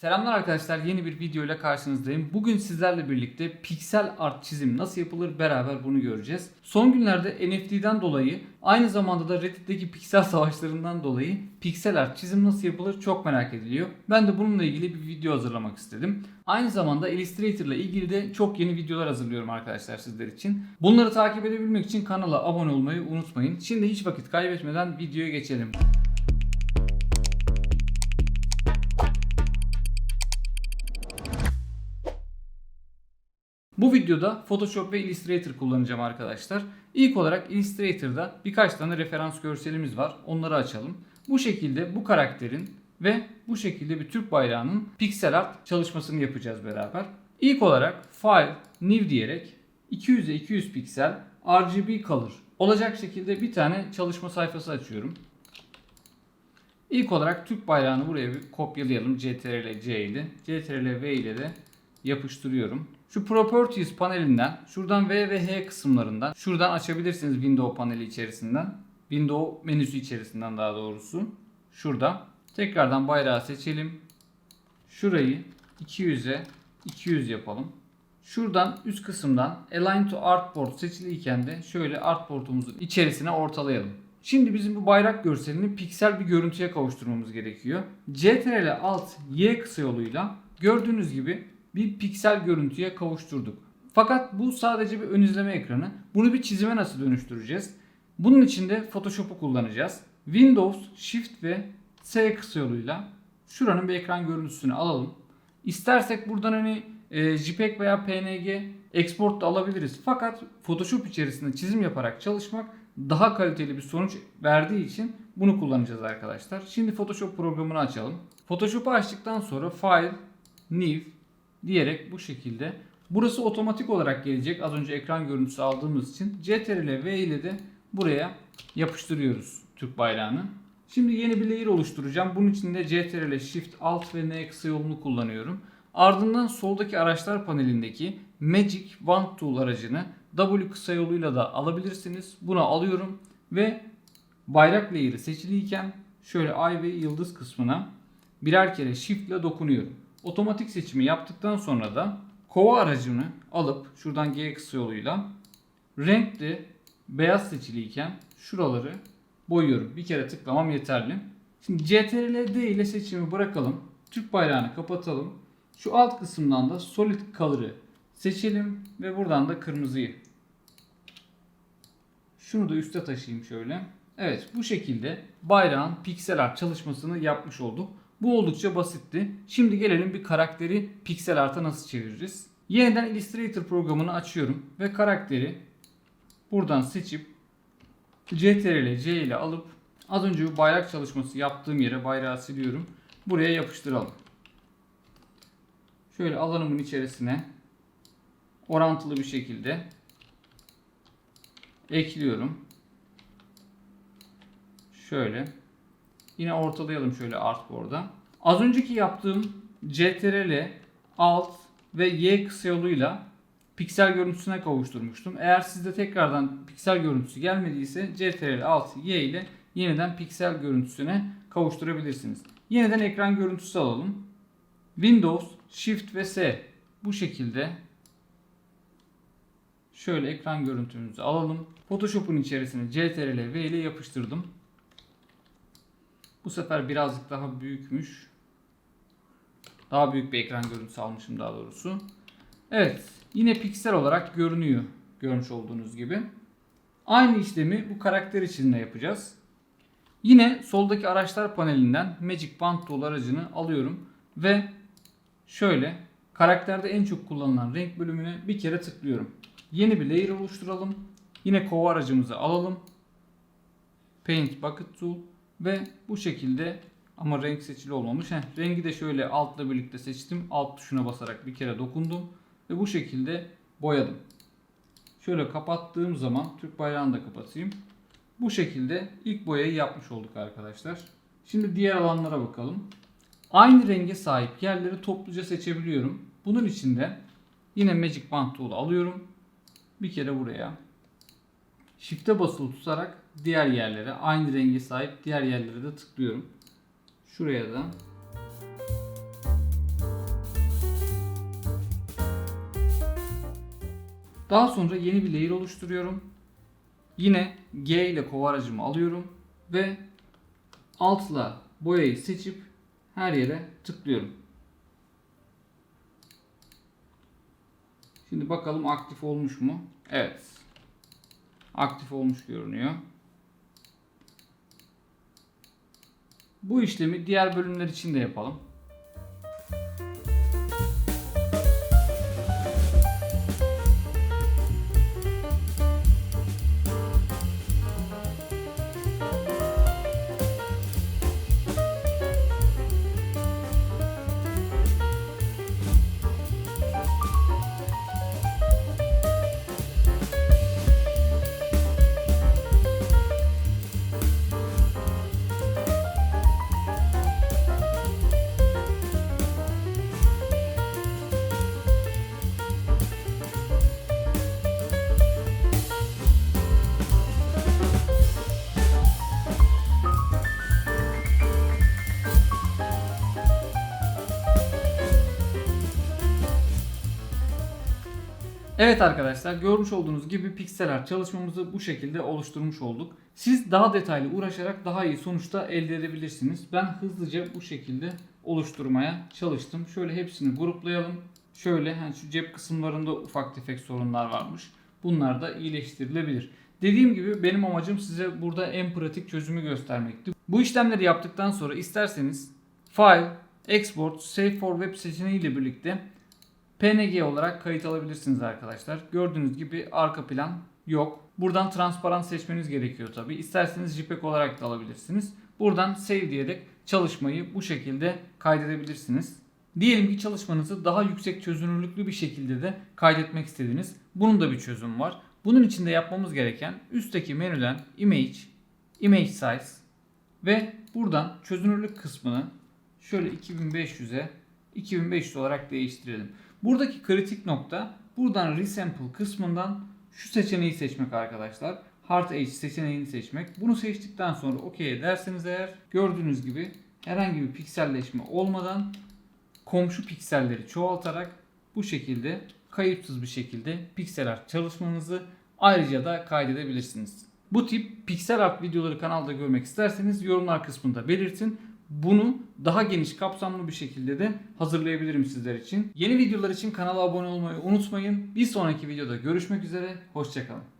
Selamlar arkadaşlar yeni bir video ile karşınızdayım. Bugün sizlerle birlikte piksel art çizim nasıl yapılır beraber bunu göreceğiz. Son günlerde NFT'den dolayı aynı zamanda da Reddit'teki piksel savaşlarından dolayı piksel art çizim nasıl yapılır çok merak ediliyor. Ben de bununla ilgili bir video hazırlamak istedim. Aynı zamanda Illustrator ile ilgili de çok yeni videolar hazırlıyorum arkadaşlar sizler için. Bunları takip edebilmek için kanala abone olmayı unutmayın. Şimdi hiç vakit kaybetmeden videoya geçelim. Bu videoda Photoshop ve Illustrator kullanacağım arkadaşlar. İlk olarak Illustrator'da birkaç tane referans görselimiz var. Onları açalım. Bu şekilde bu karakterin ve bu şekilde bir Türk bayrağının piksel art çalışmasını yapacağız beraber. İlk olarak File, New diyerek 200'e 200 piksel RGB Color olacak şekilde bir tane çalışma sayfası açıyorum. İlk olarak Türk bayrağını buraya bir kopyalayalım. CTRL C ile. CTRL V ile de yapıştırıyorum. Şu Properties panelinden, şuradan V ve H kısımlarından, şuradan açabilirsiniz Window paneli içerisinden. Window menüsü içerisinden daha doğrusu. Şurada. Tekrardan bayrağı seçelim. Şurayı 200'e 200 yapalım. Şuradan üst kısımdan Align to Artboard seçiliyken de şöyle artboard'umuzun içerisine ortalayalım. Şimdi bizim bu bayrak görselini piksel bir görüntüye kavuşturmamız gerekiyor. CTRL Alt Y kısa yoluyla gördüğünüz gibi bir piksel görüntüye kavuşturduk. Fakat bu sadece bir ön izleme ekranı. Bunu bir çizime nasıl dönüştüreceğiz? Bunun için de Photoshop'u kullanacağız. Windows, Shift ve S kısa yoluyla şuranın bir ekran görüntüsünü alalım. İstersek buradan hani e, JPEG veya PNG export da alabiliriz. Fakat Photoshop içerisinde çizim yaparak çalışmak daha kaliteli bir sonuç verdiği için bunu kullanacağız arkadaşlar. Şimdi Photoshop programını açalım. Photoshop'u açtıktan sonra File, New diyerek bu şekilde. Burası otomatik olarak gelecek. Az önce ekran görüntüsü aldığımız için CTRL V ile de buraya yapıştırıyoruz Türk bayrağını. Şimdi yeni bir layer oluşturacağım. Bunun için de CTRL Shift Alt ve N kısa yolunu kullanıyorum. Ardından soldaki araçlar panelindeki Magic Wand Tool aracını W kısa yoluyla da alabilirsiniz. Buna alıyorum ve bayrak layer'ı seçiliyken şöyle ay ve yıldız kısmına birer kere Shift ile dokunuyorum. Otomatik seçimi yaptıktan sonra da kova aracını alıp şuradan G kısa yoluyla renkli beyaz seçiliyken şuraları boyuyorum. Bir kere tıklamam yeterli. Şimdi CTRL D ile seçimi bırakalım. Türk bayrağını kapatalım. Şu alt kısımdan da Solid Color'ı seçelim ve buradan da kırmızıyı. Şunu da üste taşıyayım şöyle. Evet bu şekilde bayrağın piksel art çalışmasını yapmış olduk. Bu oldukça basitti. Şimdi gelelim bir karakteri piksel art'a nasıl çeviririz. Yeniden Illustrator programını açıyorum ve karakteri buradan seçip CTRL C ile alıp az önce bu bayrak çalışması yaptığım yere bayrağı siliyorum. Buraya yapıştıralım. Şöyle alanımın içerisine orantılı bir şekilde ekliyorum. Şöyle. Yine ortalayalım şöyle artboard'a. Az önceki yaptığım CTRL Alt ve Y kısa yoluyla piksel görüntüsüne kavuşturmuştum. Eğer sizde tekrardan piksel görüntüsü gelmediyse CTRL Alt Y ile yeniden piksel görüntüsüne kavuşturabilirsiniz. Yeniden ekran görüntüsü alalım. Windows, Shift ve S bu şekilde şöyle ekran görüntümüzü alalım. Photoshop'un içerisine CTRL V ile yapıştırdım. Bu sefer birazcık daha büyükmüş. Daha büyük bir ekran görüntüsü almışım daha doğrusu. Evet. Yine piksel olarak görünüyor. Görmüş olduğunuz gibi. Aynı işlemi bu karakter için de yapacağız. Yine soldaki araçlar panelinden Magic Band Tool aracını alıyorum. Ve şöyle karakterde en çok kullanılan renk bölümüne bir kere tıklıyorum. Yeni bir layer oluşturalım. Yine kova aracımızı alalım. Paint Bucket Tool ve bu şekilde ama renk seçili olmamış. Heh, rengi de şöyle altla birlikte seçtim. Alt tuşuna basarak bir kere dokundum. Ve bu şekilde boyadım. Şöyle kapattığım zaman Türk bayrağını da kapatayım. Bu şekilde ilk boyayı yapmış olduk arkadaşlar. Şimdi diğer alanlara bakalım. Aynı renge sahip yerleri topluca seçebiliyorum. Bunun için de yine Magic Band Tool alıyorum. Bir kere buraya. Shift'e basılı tutarak diğer yerlere aynı renge sahip diğer yerlere de tıklıyorum. Şuraya da Daha sonra yeni bir layer oluşturuyorum. Yine G ile kovarajımı alıyorum ve altla boyayı seçip her yere tıklıyorum. Şimdi bakalım aktif olmuş mu? Evet. Aktif olmuş görünüyor. Bu işlemi diğer bölümler için de yapalım. Evet arkadaşlar görmüş olduğunuz gibi piksel art çalışmamızı bu şekilde oluşturmuş olduk. Siz daha detaylı uğraşarak daha iyi sonuçta elde edebilirsiniz. Ben hızlıca bu şekilde oluşturmaya çalıştım. Şöyle hepsini gruplayalım. Şöyle hani şu cep kısımlarında ufak tefek sorunlar varmış. Bunlar da iyileştirilebilir. Dediğim gibi benim amacım size burada en pratik çözümü göstermekti. Bu işlemleri yaptıktan sonra isterseniz File, Export, Save for Web seçeneğiyle birlikte PNG olarak kayıt alabilirsiniz arkadaşlar. Gördüğünüz gibi arka plan yok. Buradan transparan seçmeniz gerekiyor tabi. İsterseniz JPEG olarak da alabilirsiniz. Buradan save diyerek çalışmayı bu şekilde kaydedebilirsiniz. Diyelim ki çalışmanızı daha yüksek çözünürlüklü bir şekilde de kaydetmek istediniz. Bunun da bir çözüm var. Bunun için de yapmamız gereken üstteki menüden Image, Image Size ve buradan çözünürlük kısmını şöyle 2500'e 2500 olarak değiştirelim. Buradaki kritik nokta buradan Resample kısmından şu seçeneği seçmek arkadaşlar. Hard Edge seçeneğini seçmek. Bunu seçtikten sonra OK derseniz eğer gördüğünüz gibi herhangi bir pikselleşme olmadan komşu pikselleri çoğaltarak bu şekilde kayıpsız bir şekilde piksel art çalışmanızı ayrıca da kaydedebilirsiniz. Bu tip piksel art videoları kanalda görmek isterseniz yorumlar kısmında belirtin. Bunu daha geniş kapsamlı bir şekilde de hazırlayabilirim sizler için. Yeni videolar için kanala abone olmayı unutmayın. Bir sonraki videoda görüşmek üzere. Hoşçakalın.